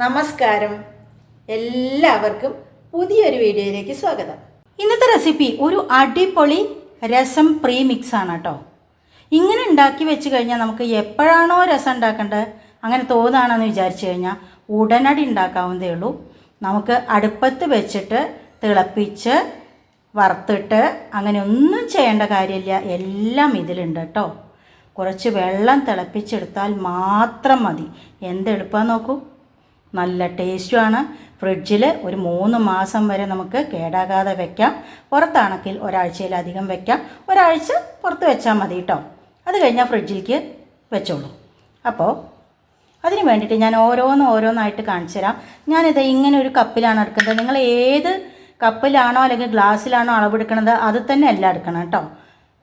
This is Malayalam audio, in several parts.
നമസ്കാരം. എല്ലാവർക്കും പുതിയൊരു വീഡിയോയിലേക്ക് സ്വാഗതം. ഇന്നത്തെ റെസിപ്പി ഒരു അടിപൊളി രസം പ്രീ മിക്സ് ആണ് കേട്ടോ ഇങ്ങനെ ഉണ്ടാക്കി വെച്ച് കഴിഞ്ഞാൽ നമുക്ക് എപ്പോഴാണോ രസം ഉണ്ടാക്കേണ്ടത് അങ്ങനെ തോന്നുകയാണെന്ന് വിചാരിച്ചു കഴിഞ്ഞാൽ ഉടനടി ഉണ്ടാക്കാവുന്നതേ ഉള്ളൂ. നമുക്ക് അടുപ്പത്ത് വെച്ചിട്ട് തിളപ്പിച്ച് വറുത്തിട്ട് അങ്ങനെ ഒന്നും ചെയ്യേണ്ട കാര്യമില്ല. എല്ലാം ഇതിലുണ്ട് കേട്ടോ. കുറച്ച് വെള്ളം തിളപ്പിച്ചെടുത്താൽ മാത്രം മതി. എന്ത് നോക്കൂ. നല്ല ടേസ്റ്റുമാണ്. ഫ്രിഡ്ജിൽ ഒരു മൂന്ന് മാസം വരെ നമുക്ക് കേടാകാതെ വെക്കാം. പുറത്താണെങ്കിൽ ഒരാഴ്ചയിലധികം വെക്കാം. ഒരാഴ്ച പുറത്ത് വെച്ചാൽ മതി കേട്ടോ അത് കഴിഞ്ഞാൽ ഫ്രിഡ്ജിലേക്ക് വെച്ചോളൂ. അപ്പോൾ അതിന് വേണ്ടിയിട്ട് ഞാൻ ഓരോന്ന് ഓരോന്നായിട്ട് കാണിച്ചു തരാം. ഞാനിത് ഇങ്ങനെ ഒരു കപ്പിലാണ് എടുക്കുന്നത്. നിങ്ങൾ ഏത് കപ്പിലാണോ അല്ലെങ്കിൽ ഗ്ലാസ്സിലാണോ അളവെടുക്കുന്നത് അത് തന്നെ എല്ലാം എടുക്കണം കേട്ടോ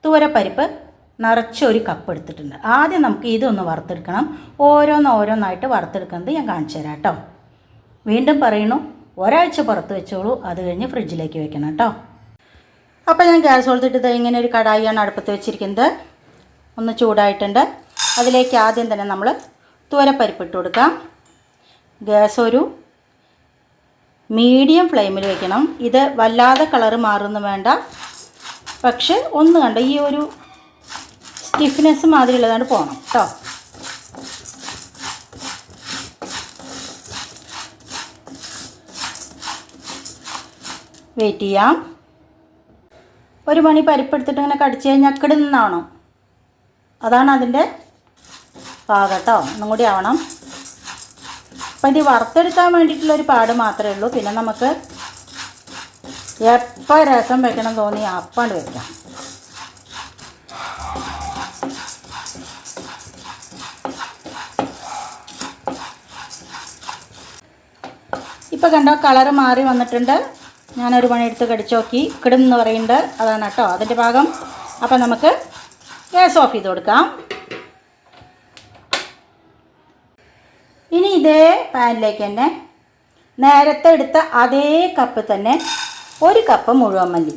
തുവരപ്പരിപ്പ് നിറച്ചൊരു കപ്പ് എടുത്തിട്ടുണ്ട്. ആദ്യം നമുക്ക് ഇതൊന്ന് വറുത്തെടുക്കണം. ഓരോന്ന് ഓരോന്നായിട്ട് വറുത്തെടുക്കുന്നത് ഞാൻ കാണിച്ചു തരാം കേട്ടോ. വീണ്ടും പറയുന്നു ഒരാഴ്ച പുറത്ത് വെച്ചോളൂ അത് കഴിഞ്ഞ് ഫ്രിഡ്ജിലേക്ക് വെക്കണം കേട്ടോ. അപ്പോൾ ഞാൻ ഗ്യാസ് കൊടുത്തിട്ട് ഇങ്ങനെ ഒരു കടായിയാണ് അടുപ്പത്ത് വെച്ചിരിക്കുന്നത്. ഒന്ന് ചൂടായിട്ടുണ്ട്. അതിലേക്ക് ആദ്യം തന്നെ നമ്മൾ തുവരപ്പരിപ്പ് ഇട്ട് കൊടുക്കാം. ഗ്യാസ് ഒരു മീഡിയം ഫ്ലെയിമിൽ വെക്കണം. ഇത് വല്ലാതെ കളറ് മാറുന്നു വേണ്ട. പക്ഷെ ഒന്ന് കണ്ട ഈ ഒരു സ്റ്റിഫ്നെസ് മാതിരി ഉള്ളതാണ് പോകണം കേട്ടോ വെയിറ്റ് ചെയ്യാം. ഒരു മണി പരിപ്പെടുത്തിട്ട് ഇങ്ങനെ കടിച്ചു കഴിഞ്ഞാൽ അക്കടി നിന്നാവണം അതാണ് അതിന്റെ പാകം കേട്ടോ ഒന്നും കൂടി ആവണം. അപ്പം ഇത് വറുത്തെടുക്കാൻ വേണ്ടിയിട്ടുള്ള ഒരു പാട് മാത്രമേ ഉള്ളൂ. പിന്നെ നമുക്ക് എപ്പോൾ രസം വെക്കണം തോന്നി അപ്പാണ്ട് വെക്കാം. ഇപ്പോൾ കണ്ടോ കളറ് മാറി വന്നിട്ടുണ്ട്. ഞാനൊരു മണി എടുത്ത് കടിച്ചു നോക്കി. കിടും പറയുന്നുണ്ട് അതാണ് കേട്ടോ അതിന്റെ ഭാഗം. അപ്പം നമുക്ക് ഗ്യാസ് ഓഫ് ചെയ്ത് കൊടുക്കാം. ഇനി ഇതേ പാനിലേക്ക് തന്നെ നേരത്തെ എടുത്ത അതേ കപ്പ് തന്നെ ഒരു കപ്പ് മുഴുവൻ മല്ലി.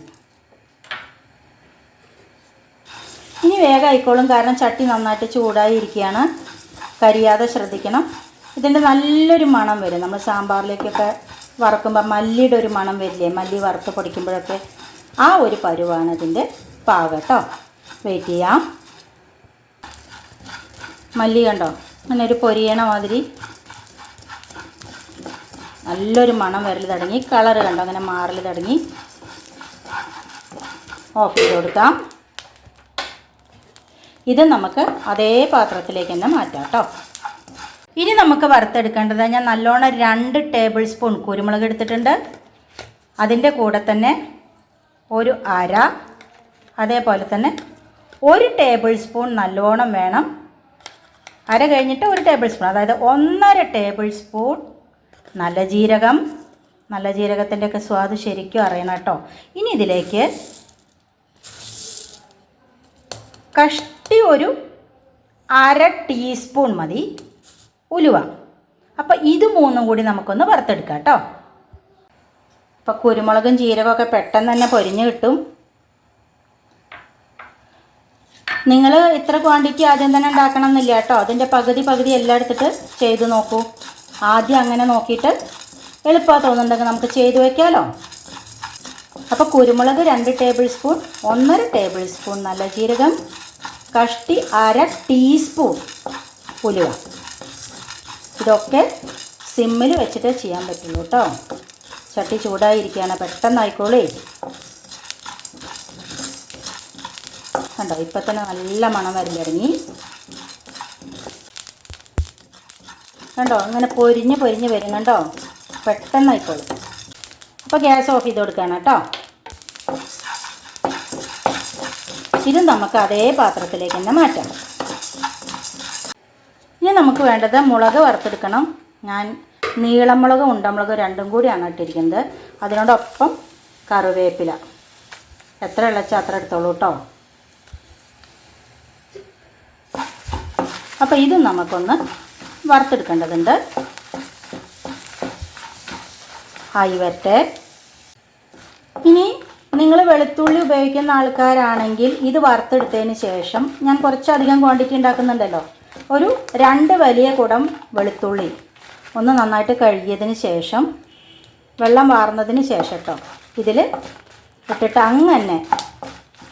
ഇനി വേഗം ആയിക്കോളും. കാരണം ചട്ടി നന്നായിട്ട് ചൂടായി ഇരിക്കുകയാണ്. കരിയാതെ ശ്രദ്ധിക്കണം. ഇതിന്റെ നല്ലൊരു മണം വരും. നമ്മൾ സാമ്പാറിലേക്കൊക്കെ വറക്കുമ്പോൾ മല്ലിയുടെ ഒരു മണം വരില്ലേ? മല്ലി വറുത്ത് പൊടിക്കുമ്പോഴൊക്കെ ആ ഒരു പരുവാണ് ഇതിന്റെ പാകം കേട്ടോ. വെയിറ്റ് ചെയ്യാം. മല്ലി കണ്ടോ? അങ്ങനെ ഒരു പൊരിയണ മാതിരി. നല്ലൊരു മണം വരൽ തുടങ്ങി. കളർ കണ്ടോ? അങ്ങനെ മാറൽ തുടങ്ങി. ഓഫ് ചെയ്ത് കൊടുക്കാം. ഇത് നമുക്ക് അതേ പാത്രത്തിലേക്ക് തന്നെ മാറ്റാം കേട്ടോ. ഇനി നമുക്ക് വറുത്തെടുക്കേണ്ടത് ഞാൻ നല്ലോണം രണ്ട് ടേബിൾ സ്പൂൺ കുരുമുളക് എടുത്തിട്ടുണ്ട്. അതിന്റെ കൂടെ തന്നെ ഒരു അര അതേപോലെ തന്നെ ഒരു ടേബിൾ സ്പൂൺ നല്ലോണം വേണം. അര കഴിഞ്ഞിട്ട് ഒരു ടേബിൾ സ്പൂൺ അതായത് ഒന്നര ടേബിൾ സ്പൂൺ നല്ല ജീരകം നല്ല ജീരകത്തിന്റെയൊക്കെ സ്വാദ് ശരിക്കും അറിയണം കേട്ടോ. ഇനി ഇതിലേക്ക് കഷ്ടി ഒരു അര ടീസ്പൂൺ മതി. ഉലുവ. അപ്പോൾ ഇത് മൂന്നും കൂടി നമുക്കൊന്ന് വറുത്തെടുക്കാം കേട്ടോ. അപ്പോൾ കുരുമുളകും ജീരകമൊക്കെ പെട്ടെന്ന് തന്നെ പൊരിഞ്ഞ് കിട്ടും. നിങ്ങൾ ഇത്ര ക്വാണ്ടിറ്റി ആദ്യം തന്നെ ഉണ്ടാക്കണം എന്നില്ല കേട്ടോ. അതിന്റെ പകുതി പകുതി എല്ലാം എടുത്തിട്ട് ചെയ്ത് നോക്കൂ. ആദ്യം അങ്ങനെ നോക്കിയിട്ട് എളുപ്പമാണ് തോന്നുന്നുണ്ടെങ്കിൽ നമുക്ക് ചെയ്ത് വയ്ക്കാമല്ലോ അപ്പോൾ കുരുമുളക് രണ്ട് ടേബിൾ സ്പൂൺ ഒന്നര ടേബിൾ സ്പൂൺ നല്ല ജീരകം കഷ്ടി അര ടീസ്പൂൺ ഉലുവ. ഇതൊക്കെ സിമ്മിൽ വെച്ചിട്ട് ചെയ്യാൻ പറ്റുള്ളൂ കേട്ടോ. ചട്ടി ചൂടായിരിക്കുകയാണ് പെട്ടെന്നായിക്കോളേ. കണ്ടോ ഇപ്പം തന്നെ നല്ല മണം വരും തുടങ്ങി കണ്ടോ അങ്ങനെ പൊരിഞ്ഞ് പൊരിഞ്ഞ് വരും കണ്ടോ? പെട്ടെന്ന് ആയിക്കോളും അപ്പോൾ ഗ്യാസ് ഓഫ് ചെയ്ത് കൊടുക്കുകയാണ് കേട്ടോ. ഇത് നമുക്ക് അതേ പാത്രത്തിലേക്ക് തന്നെ മാറ്റാം. നമുക്ക് വേണ്ടത് മുളക് വറുത്തെടുക്കണം. ഞാൻ നീളമുളകും ഉണ്ടമുളകും രണ്ടും കൂടിയാണ് ഇട്ടിരിക്കുന്നത്. അതിനോടൊപ്പം കറിവേപ്പില. എത്ര ഇളച്ചാൽ അത്ര എടുത്തോളൂ കേട്ടോ അപ്പോൾ ഇതും നമുക്കൊന്ന് വറുത്തെടുക്കേണ്ടതുണ്ട്. ആയി വരട്ടെ ഇനി നിങ്ങൾ വെളുത്തുള്ളി ഉപയോഗിക്കുന്ന ആൾക്കാരാണെങ്കിൽ ഇത് വറുത്തെടുത്തതിന് ശേഷം ഞാൻ കുറച്ചധികം ക്വാണ്ടിറ്റി ഉണ്ടാക്കുന്നുണ്ടല്ലോ. ഒരു രണ്ട് വലിയ കുടം വെളുത്തുള്ളി. ഒന്ന് നന്നായിട്ട് കഴുകിയതിന് ശേഷം വെള്ളം വാർന്നതിന് ശേഷം കേട്ടോ ഇതിൽ ഇട്ടിട്ട് അങ്ങനെ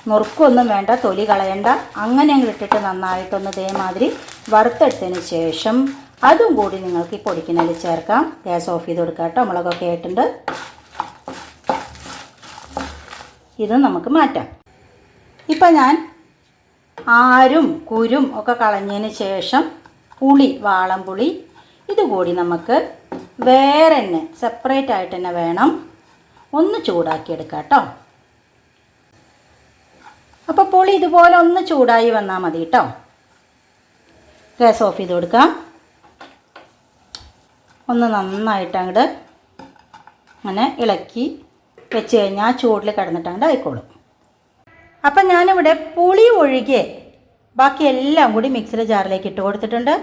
നുറുക്കൊന്നും വേണ്ട തൊലി കളയണ്ട. അങ്ങനെ അങ്ങ് ഇട്ടിട്ട് നന്നായിട്ടൊന്ന് ഇതേമാതിരി വറുത്തെടുത്തതിന് ശേഷം അതും കൂടി നിങ്ങൾക്ക് ഈ പൊടിക്കിനയിൽ ചേർക്കാം. ഗ്യാസ് ഓഫ് ചെയ്ത് കൊടുക്കാം കേട്ടോ മുളകൊക്കെ ആയിട്ടുണ്ട്. ഇത് നമുക്ക് മാറ്റാം. ഇപ്പം ഞാൻ ആരും കുരും ഒക്കെ കളഞ്ഞതിന് ശേഷം പുളി വാളംപുളി ഇതുകൂടി നമുക്ക് വേറെ തന്നെ സെപ്പറേറ്റ് ആയിട്ട് തന്നെ വേണം. ഒന്ന് ചൂടാക്കിയെടുക്കാം കേട്ടോ അപ്പോൾ പുളി ഇതുപോലെ ഒന്ന് ചൂടായി വന്നാൽ മതി കേട്ടോ ഗ്യാസ് ഓഫ് ചെയ്ത് കൊടുക്കാം. ഒന്ന് നന്നായിട്ട് അങ്ങോട്ട് അങ്ങനെ ഇളക്കി വെച്ച് കഴിഞ്ഞാൽ ചൂടിൽ കിടന്നിട്ടാണ്ട് ആയിക്കോളും. അപ്പം ഞാനിവിടെ പുളി ഒഴികെ ബാക്കി എല്ലാം കൂടി മിക്സിയുടെ ജാറിലേക്ക് ഇട്ട് കൊടുത്തിട്ടുണ്ട്.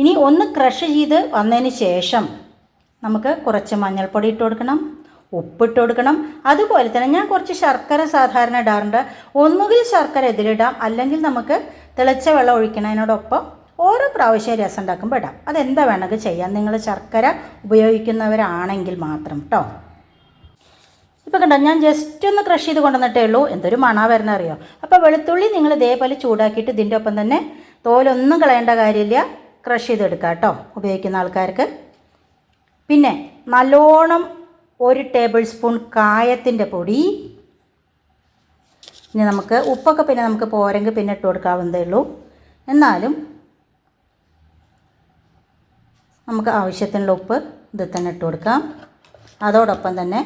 ഇനി ഒന്ന് ക്രഷ് ചെയ്ത് വന്നതിന് ശേഷം നമുക്ക് കുറച്ച് മഞ്ഞൾപ്പൊടി ഇട്ട് കൊടുക്കണം. ഉപ്പിട്ട് കൊടുക്കണം. അതുപോലെ തന്നെ ഞാൻ കുറച്ച് ശർക്കര സാധാരണ ഇടാറുണ്ട്. ഒന്നുകിൽ ശർക്കര ഇതിലിടാം. അല്ലെങ്കിൽ നമുക്ക് തിളച്ച വെള്ളം ഒഴിക്കുന്നതിനോടൊപ്പം ഓരോ പ്രാവശ്യം രസം ഉണ്ടാക്കുമ്പോൾ ഇടാം. അതെന്താ വേണമെങ്കിൽ ചെയ്യാം. നിങ്ങൾ ശർക്കര ഉപയോഗിക്കുന്നവരാണെങ്കിൽ മാത്രം കേട്ടോ ഇപ്പോൾ കണ്ടോ ഞാൻ ജസ്റ്റ് ഒന്ന് ക്രഷ് ചെയ്ത് കൊണ്ടുവന്നിട്ടേ ഉള്ളൂ. എന്തൊരു മണ വരുന്ന അറിയോ? അപ്പോൾ വെളുത്തുള്ളി നിങ്ങൾ ഇതേപോലെ ചൂടാക്കിയിട്ട് ഇതിന്റെ ഒപ്പം തന്നെ തോലൊന്നും കളയേണ്ട കാര്യമില്ല. ക്രഷ് ചെയ്തെടുക്കുക കേട്ടോ ഉപയോഗിക്കുന്ന ആൾക്കാർക്ക്. പിന്നെ നല്ലോണം ഒരു ടേബിൾ സ്പൂൺ കായത്തിന്റെ പൊടി. ഇനി നമുക്ക് ഉപ്പൊക്കെ പിന്നെ നമുക്ക് പോരെങ്കിൽ പിന്നെ ഇട്ട് കൊടുക്കാവുന്നതേ ഉള്ളൂ. എന്നാലും നമുക്ക് ആവശ്യത്തിനുള്ള ഉപ്പ് ഇതിൽ തന്നെ ഇട്ട് കൊടുക്കാം. അതോടൊപ്പം തന്നെ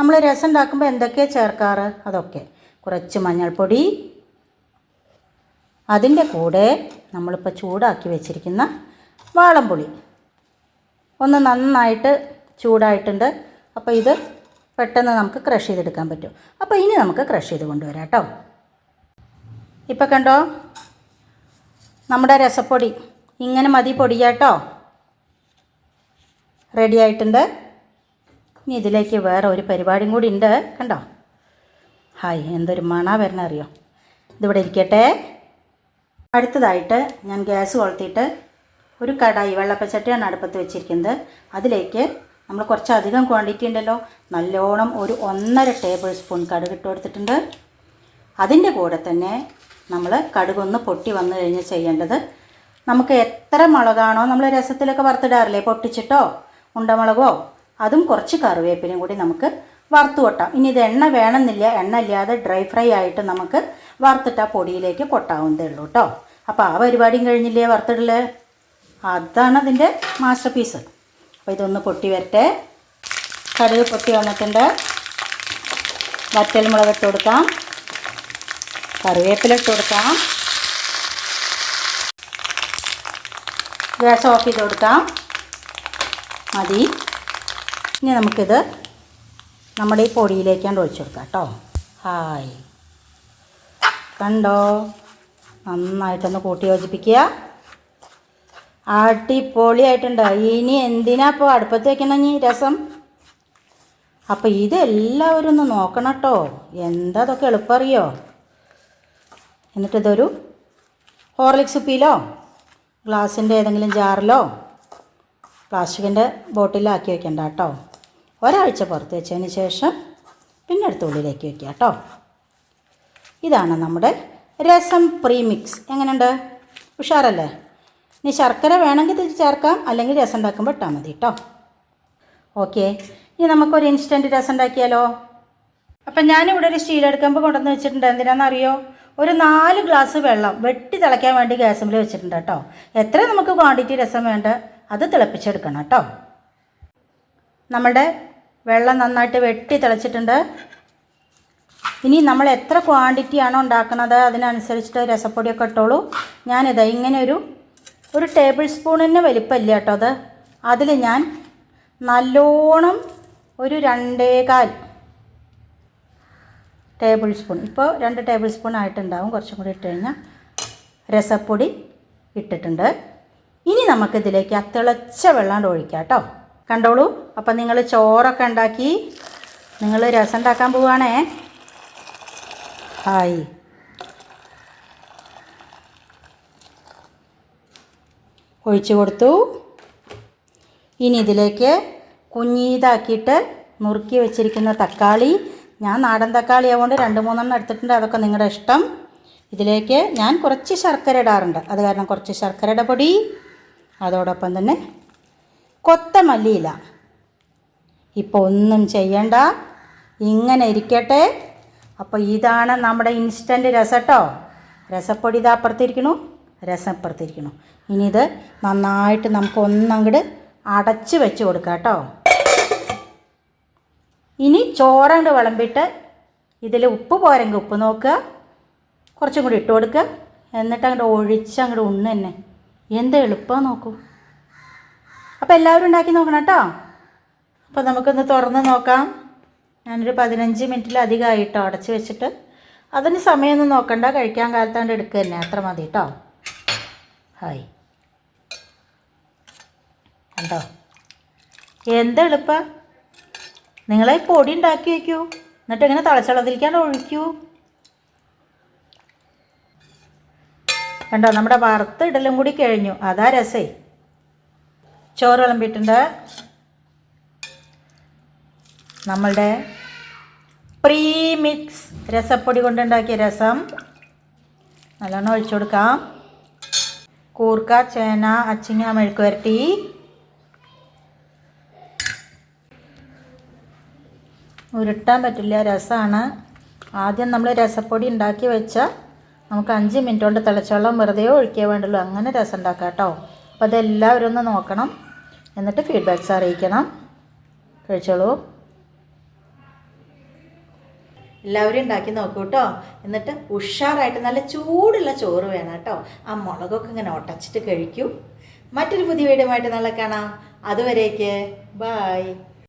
നമ്മൾ രസം ഉണ്ടാക്കുമ്പോൾ എന്തൊക്കെയാണ് ചേർക്കാറ്? അതൊക്കെ. കുറച്ച് മഞ്ഞൾപ്പൊടി. അതിന്റെ കൂടെ നമ്മളിപ്പോൾ ചൂടാക്കി വെച്ചിരിക്കുന്ന വാളംപുളി ഒന്ന് നന്നായിട്ട് ചൂടായിട്ടുണ്ട്. അപ്പോൾ ഇത് പെട്ടെന്ന് നമുക്ക് ക്രഷ് ചെയ്തെടുക്കാൻ പറ്റും. അപ്പോൾ ഇനി നമുക്ക് ക്രഷ് ചെയ്ത് കൊണ്ടുവരാം കേട്ടോ. ഇപ്പോൾ കണ്ടോ? നമ്മുടെ രസപ്പൊടി. ഇങ്ങനെ മതി പൊടിയാട്ടോ. റെഡി ആയിട്ടുണ്ട്. ഇനി ഇതിലേക്ക് വേറെ ഒരു പരിപാടിയും കൂടി ഉണ്ട്. കണ്ടോ? ഹായ് എന്തൊരു മണ വരണ അറിയോ? ഇതിവിടെ ഇരിക്കട്ടെ. അടുത്തതായിട്ട് ഞാൻ ഗ്യാസ് കൊളുത്തിയിട്ട് ഒരു കടായി വെള്ളപ്പച്ചട്ടിയാണ് അടുപ്പത്ത് വെച്ചിരിക്കുന്നത്. അതിലേക്ക് നമ്മൾ കുറച്ചധികം ക്വാണ്ടിറ്റി ഉണ്ടല്ലോ. നല്ലോണം ഒരു ഒന്നര ടേബിൾ സ്പൂൺ കടുക് ഇട്ട് കൊടുത്തിട്ടുണ്ട്. അതിന്റെ കൂടെ തന്നെ നമ്മൾ കടുകൊന്ന് പൊട്ടി വന്നു കഴിഞ്ഞ് ചെയ്യേണ്ടത് നമുക്ക് എത്ര മുളകാണോ നമ്മൾ രസത്തിലൊക്കെ വറുത്തിടാറില്ലേ? പൊട്ടിച്ചിട്ടോ? ഉണ്ടമുളകോ? അതും കുറച്ച് കറിവേപ്പിലയും കൂടി നമുക്ക് വറുത്ത് കൊട്ടാം. ഇനി ഇത് എണ്ണ വേണമെന്നില്ല. എണ്ണ ഇല്ലാതെ ഡ്രൈ ഫ്രൈ ആയിട്ട് നമുക്ക് വറുത്തിട്ട് ആ പൊടിയിലേക്ക് കൊട്ടാവുന്നതേ ഉള്ളൂ കേട്ടോ അപ്പോൾ ആ പരിപാടിയും കഴിഞ്ഞില്ലേ വറുത്തിടൽ? അതാണ് അതിന്റെ മാസ്റ്റർ പീസ് അപ്പോൾ ഇതൊന്ന് പൊട്ടി വരട്ടെ. കടുക് പൊട്ടി വന്നിട്ടുണ്ട്. വറ്റൽ മുളക് ഇട്ട് കൊടുക്കാം. കറിവേപ്പില ഇട്ട് കൊടുക്കാം. ഗ്യാസ് ഓഫ് ചെയ്ത് കൊടുക്കാം. മതി. ഇനി നമുക്കിത് നമ്മുടെ ഈ പൊടിയിലേക്കാണ്ട് ഒഴിച്ചു കൊടുക്കാം കേട്ടോ. ഹായ്. കണ്ടോ? നന്നായിട്ടൊന്ന് കൂട്ടി യോജിപ്പിക്കുക. അടിപൊളിയായിട്ടുണ്ട്. ഇനി എന്തിനാ ഇപ്പോൾ അടുപ്പത്ത് വയ്ക്കണം ഇനി രസം? അപ്പോൾ ഇതെല്ലാവരും ഒന്ന് നോക്കണം കേട്ടോ. എന്താ അതൊക്കെ എളുപ്പമറിയോ എന്നിട്ടിതൊരു ഹോർലിക്സ് ഉപ്പിയിലോ ഗ്ലാസിന്റെ ഏതെങ്കിലും ജാറിലോ പ്ലാസ്റ്റിക്കിന്റെ ബോട്ടിലാക്കി വെക്കണ്ട കേട്ടോ. ഒരാഴ്ച പുറത്ത് വെച്ചതിന് ശേഷം പിന്നെ അടുത്ത ഉള്ളിലേക്ക് വെക്കുക കേട്ടോ. ഇതാണ് നമ്മുടെ രസം പ്രീമിക്സ് എങ്ങനെയുണ്ട്? ഉഷാറല്ലേ? ഇനി ശർക്കര വേണമെങ്കിൽ ഇത് ചേർക്കാം അല്ലെങ്കിൽ രസം ഉണ്ടാക്കുമ്പോൾ ഇട്ടാൽ മതി കേട്ടോ. ഓക്കെ. ഇനി നമുക്കൊരു ഇൻസ്റ്റന്റ് രസം ഉണ്ടാക്കിയാലോ? അപ്പം ഞാനിവിടെ ഒരു സ്റ്റീൽ എടുക്കുമ്പോൾ കൊണ്ടുവന്ന് വെച്ചിട്ടുണ്ട്. എന്തിനാണെന്നറിയോ? ഒരു നാല് ഗ്ലാസ് വെള്ളം വെട്ടി തിളയ്ക്കാൻ വേണ്ടി ഗ്യാസിൽ വെച്ചിട്ടുണ്ട് കേട്ടോ. എത്ര നമുക്ക് ക്വാണ്ടിറ്റി രസം വേണ്ട അത് തിളപ്പിച്ചെടുക്കണം കേട്ടോ. നമ്മുടെ വെള്ളം നന്നായിട്ട് വെട്ടി തിളച്ചിട്ടുണ്ട്. ഇനി നമ്മൾ എത്ര ക്വാണ്ടിറ്റി ആണോ ഉണ്ടാക്കുന്നത് അതിനനുസരിച്ചിട്ട് രസപ്പൊടിയൊക്കെ ഇട്ടോളൂ. ഞാനിത് ഇങ്ങനെ ഒരു ഒരു ടേബിൾ സ്പൂണിന് വലിപ്പമില്ല കേട്ടോ അത്. അതിൽ ഞാൻ നല്ലോണം ഒരു രണ്ടേകാൽ ടേബിൾ സ്പൂൺ ഇപ്പോൾ രണ്ട് ടേബിൾ സ്പൂൺ ആയിട്ടുണ്ടാവും. കുറച്ചും കൂടി ഇട്ട് കഴിഞ്ഞാൽ രസപ്പൊടി ഇട്ടിട്ടുണ്ട്. ഇനി നമുക്കിതിലേക്ക് ആ തിളച്ച വെള്ളം ഒഴിക്കാം കേട്ടോ. കണ്ടോളൂ. അപ്പം നിങ്ങൾ ചോറൊക്കെ ഉണ്ടാക്കി നിങ്ങൾ രസം ഉണ്ടാക്കാൻ പോവുകയാണേ ഹായ്. ഒഴിച്ചു കൊടുത്തു. ഇനി ഇതിലേക്ക് കുഞ്ഞീതാക്കിയിട്ട് നുറുക്കി വെച്ചിരിക്കുന്ന തക്കാളി. ഞാൻ നാടൻ തക്കാളി ആയതുകൊണ്ട് രണ്ട് മൂന്നെണ്ണം എടുത്തിട്ടുണ്ട്. അതൊക്കെ നിങ്ങളുടെ ഇഷ്ടം. ഇതിലേക്ക് ഞാൻ കുറച്ച് ശർക്കര ഇടാറുണ്ട്. അത് കാരണം കുറച്ച് ശർക്കരയുടെ പൊടി. അതോടൊപ്പം തന്നെ കൊത്തമല്ലിയില ഇപ്പോൾ ഒന്നും ചെയ്യണ്ട. ഇങ്ങനെ ഇരിക്കട്ടെ. അപ്പോൾ ഇതാണ് നമ്മുടെ ഇൻസ്റ്റന്റ് രസട്ടോ. രസപ്പൊടി ഇത് അപ്പുറത്തിരിക്കണു. രസം അപ്പുറത്തിരിക്കണു ഇനി ഇത് നന്നായിട്ട് നമുക്ക് ഒന്നങ്ങട് അടച്ച് വെച്ച് കൊടുക്കാം കേട്ടോ. ഇനി ചോറങ്ങട് വിളമ്പിട്ട് ഇതിൽ ഉപ്പ് പോരെങ്കിൽ ഉപ്പ് നോക്കുക. കുറച്ചും കൂടി ഇട്ട് കൊടുക്കുക. എന്നിട്ട് അങ്ങോട്ട് ഒഴിച്ച് അങ്ങോട്ട് ഉണ്ണ് തന്നെ എന്ത് എളുപ്പമാണ് നോക്കൂ. അപ്പോൾ എല്ലാവരും ഉണ്ടാക്കി നോക്കണം കേട്ടോ. അപ്പോൾ നമുക്കൊന്ന് തുറന്ന് നോക്കാം. ഞാനൊരു പതിനഞ്ച് മിനിറ്റിലധികമായിട്ടോ അടച്ച് വെച്ചിട്ട്. അതിന് സമയമൊന്നും നോക്കണ്ട കഴിക്കാൻ കാലത്താണ്ട് എടുക്കുക തന്നെ. അത്ര മതി കേട്ടോ. ഹായ് കണ്ടോ? എന്തെളുപ്പ നിങ്ങളെ പൊടി ഉണ്ടാക്കി വയ്ക്കൂ എന്നിട്ട് ഇങ്ങനെ തളച്ചളതിരിക്കാണ്ട് ഒഴിക്കൂ. കണ്ടോ? നമ്മുടെ വറുത്ത് ഇടലും കൂടി കഴിഞ്ഞു. അതാ രസേ. ചോറ് വിളമ്പിയിട്ടുണ്ട് നമ്മളുടെ പ്രീ മിക്സ് രസപ്പൊടി കൊണ്ടുണ്ടാക്കിയ രസം. നല്ലോണം ഒഴിച്ചു കൊടുക്കാം. കൂർക്ക ചേന അച്ചിങ്ങ മെഴുക്ക് വരട്ടി. ഉരുട്ടാൻ പറ്റില്ല രസമാണ് ആദ്യം നമ്മൾ രസപ്പൊടി ഉണ്ടാക്കി വെച്ചാൽ നമുക്ക് അഞ്ച് മിനിറ്റ് കൊണ്ട് തിളച്ചവെള്ളം വെറുതെ ഒഴിക്കേ വേണ്ടുള്ളൂ. അങ്ങനെ രസം ഉണ്ടാക്കാം കേട്ടോ. അപ്പോൾ അതെല്ലാവരും ഒന്ന് നോക്കണം. എന്നിട്ട് ഫീഡ്ബാക്ക്സ് അറിയിക്കണം. കഴിച്ചോളൂ. എല്ലാവരും ഉണ്ടാക്കി നോക്കൂ കേട്ടോ എന്നിട്ട് ഉഷാറായിട്ട് നല്ല ചൂടുള്ള ചോറ് വേണം കേട്ടോ ആ മുളകൊക്കെ ഇങ്ങനെ ഒട്ടച്ചിട്ട് കഴിക്കൂ. മറ്റൊരു പുതിയ വീഡിയോ ആയിട്ട് നാളെ കാണാം. അതുവരേക്ക് ബായ്